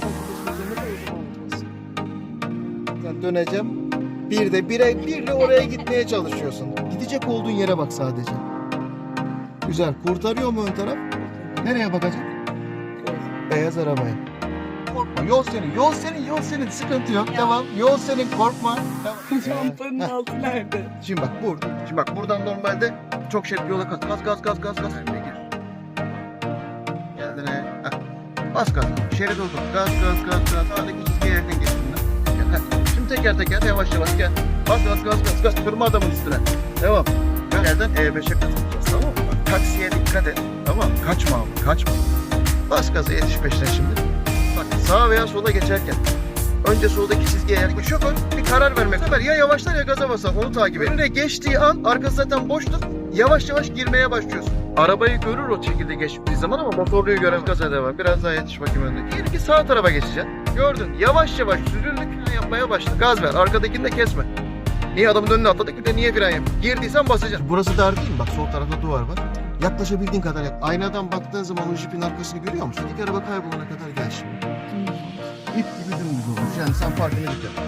fazla gitmesini de döneceğim. Bir de bire birle oraya gitmeye çalışıyorsun. Gidecek olduğun yere bak sadece. Güzel. Kurtarıyor mu ön taraf? Nereye bakacak? Beyaz arabaya. Korkma. Yol senin. Yol senin. Yol senin. Sıkıntı yok. Devam. Yol senin. Korkma. Tamam. Lampanın altı nerede? Şimdi bak burada. Şimdi bak buradan normalde çok şerit yola kat. Gaz gaz gaz gaz gaz. Bas gaz. Şerit oldu. Gaz gaz gaz gaz. Sağdaki çizgiye yakın geç şimdi. Teker teker yavaş yavaş gel. Bas gaz gaz gaz gaz. Kırma adamın üstüne. Devam. Yerden E5'e katılacağız tamam mı? Bak, taksiye dikkat et. Tamam? Kaçma abi kaçma. Bas gaza yetiş peşine şimdi. Bak sağa veya sola geçerken Önce soldaki çizgiye yer. Şoför bir karar vermek. Sefer ya yavaşlar ya gaza basar. Onu takip et. Önüne geçtiği an arkası zaten boştur. Yavaş yavaş girmeye başlıyorsun. Arabayı görür o şekilde geçtiği zaman ama motorluyu gören gaza devam. Biraz daha yetiş bakayım önüne. Diyelim ki sağ tarafa geçeceksin. Gördün. Yavaş yavaş süzüldük. Fren yapmaya başla. Gaz ver. Arkadakini de kesme. Niye adamın önüne atladık bir de niye fren yap? Girdiysen basacaksın. Burası dar değil mi? Bak sol tarafta duvar var. Yaklaşabildiğin kadar yak. Aynadan baktığın zaman o jipin arkasını görüyor musun? İlk araba kaybolana kadar gel şimdi. İp gibi dümdüz olmuş. Yani sen farkını git yap.